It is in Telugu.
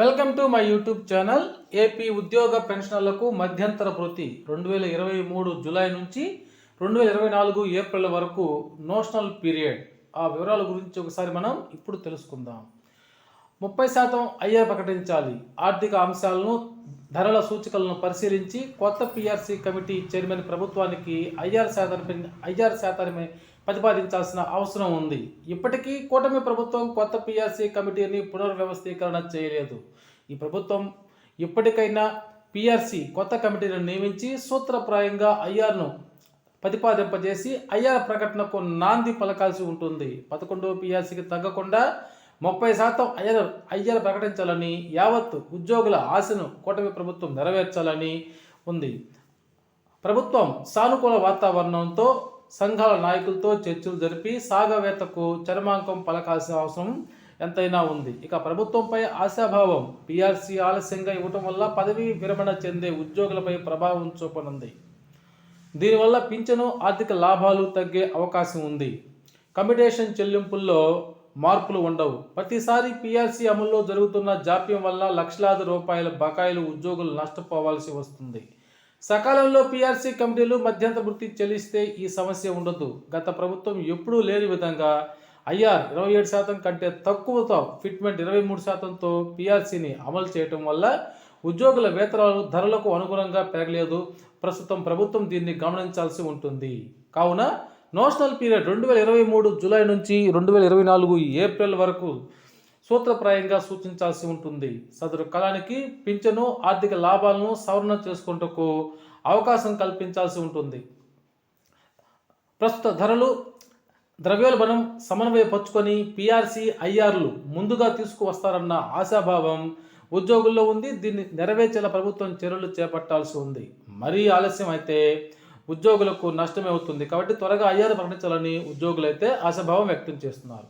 Welcome to my YouTube channel. AP ఉద్యోగ పెన్షనర్లకు మధ్యంతర వృత్తి రెండు వేల ఇరవై మూడు జూలై నుంచి రెండు వేల ఇరవై నాలుగు ఏప్రిల్ వరకు నోషనల్ పీరియడ్. ఆ వివరాల గురించి ఒకసారి మనం ఇప్పుడు తెలుసుకుందాం. ముప్పై శాతం అయ్యే ప్రకటించాలి. ఆర్థిక అంశాలను ధరల సూచికలను పరిశీలించి కొత్త పిఆర్సీ కమిటీ చైర్మన్ ప్రభుత్వానికి ఐఆర్ శాతాన్ని ఐఆర్ శాతాన్ని ప్రతిపాదించాల్సిన అవసరం ఉంది. ఇప్పటికీ కూటమి ప్రభుత్వం కొత్త పిఆర్సీ కమిటీని పునర్వ్యవస్థీకరణ చేయలేదు. ఈ ప్రభుత్వం ఇప్పటికైనా పిఆర్సీ కొత్త కమిటీని నియమించి సూత్రప్రాయంగా ఐఆర్ను ప్రతిపాదింపజేసి ఐఆర్ ప్రకటనకు నాంది పలకాల్సి ఉంటుంది. పదకొండవ పిఆర్సీకి తగ్గకుండా ముప్పై శాతం ఐఆర్ ఐఆర్ ప్రకటించాలని యావత్ ఉద్యోగుల ఆశను కూటమి ప్రభుత్వం నెరవేర్చాలని ఉంది. ప్రభుత్వం సానుకూల వాతావరణంతో సంఘాల నాయకులతో చర్చలు జరిపి సాగవేత్తకు చరమాంకం పలకాల్సిన అవసరం ఎంతైనా ఉంది. ఇక ప్రభుత్వంపై ఆశాభావం. పీఆర్సీ ఆలస్యంగా ఇవ్వటం వల్ల పదవీ విరమణ చెందే ఉద్యోగులపై ప్రభావం చూపనుంది. దీనివల్ల పింఛను ఆర్థిక లాభాలు తగ్గే అవకాశం ఉంది. కమిటేషన్ చెల్లింపుల్లో మార్పులు ఉండవు. ప్రతిసారి పీఆర్సీ అమల్లో జరుగుతున్న జాప్యం వల్ల లక్షలాది రూపాయల బకాయిలు ఉద్యోగులు నష్టపోవాల్సి వస్తుంది. సకాలంలో పీఆర్సీ కమిటీలు మధ్యంతర వృత్తి చెల్లిస్తే ఈ సమస్య ఉండదు. గత ప్రభుత్వం ఎప్పుడూ లేని విధంగా ఐఆర్ ఇరవై ఏడు శాతం కంటే తక్కువతో ఫిట్మెంట్ ఇరవై మూడు శాతంతో పీఆర్సీని అమలు చేయటం వల్ల ఉద్యోగుల వేతనాలు ధరలకు అనుగుణంగా పెరగలేదు. ప్రస్తుతం ప్రభుత్వం దీన్ని గమనించాల్సి ఉంటుంది. కావున నోషనల్ పీరియడ్ రెండు వేల ఇరవై మూడు జూలై నుంచి రెండు వేల ఇరవై నాలుగు ఏప్రిల్ వరకు సూత్రప్రాయంగా సూచించాల్సి ఉంటుంది. సదరు కాలానికి పింఛను ఆర్థిక లాభాలను సవరణ చేసుకుంటకు అవకాశం కల్పించాల్సి ఉంటుంది. ప్రస్తుత ధరలు ద్రవ్యోల్బణం సమన్వయపరుచుకొని పిఆర్సీ ఐఆర్లు ముందుగా తీసుకువస్తారన్న ఆశాభావం ఉద్యోగుల్లో ఉంది. దీన్ని నెరవేర్చేలా ప్రభుత్వం చర్యలు చేపట్టాల్సి ఉంది. మరీ ఆలస్యం అయితే ఉద్యోగులకు నష్టమే అవుతుంది. కాబట్టి త్వరగా ఐఆర్ ప్రకటించాలని ఉద్యోగులైతే ఆశాభావం వ్యక్తం చేస్తున్నారు.